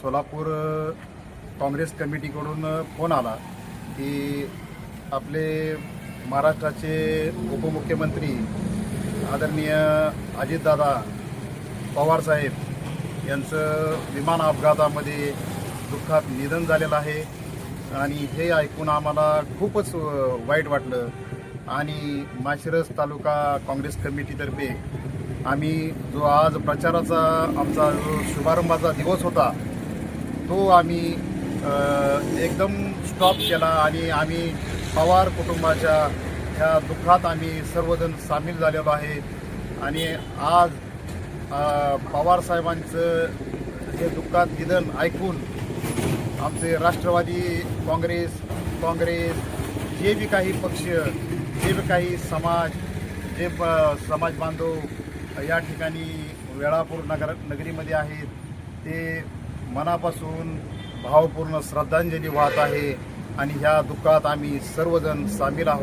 Solapur Congress कमिटीकडून phone आला की आपले महाराष्ट्राचे उपमुख्यमंत्री आदरणीय अजितदादा पवारसाहेब यांचं विमान अपघातामध्ये दुःखात निधन झालेलं आहे आणि हे ऐकून आम्हाला खूपच वाईट वाटलं. आणि माशिरस तालुका काँग्रेस कमिटीतर्फे आम्ही जो आज प्रचाराचा आमचा जो शुभारंभाचा दिवस होता तो आम्ही एकदम स्टॉप केला आणि आम्ही पवार कुटुंबाच्या ह्या दुःखात आम्ही सर्वजण सामील झालेलो आहे. आणि आज पवार साहेबांचं हे दुःखात निधन ऐकून आमचे राष्ट्रवादी काँग्रेस काँग्रेस जे बी काही पक्ष जे बी काही समाज जे प- समाज बांधव या ठिकाणी वेळापूर नगर नगरीमध्ये आहेत ते मनापासून भावपूर्ण श्रद्धांजली वाहत आहे आणि ह्या दुःखात आम्ही सर्वजण सामील आहोत.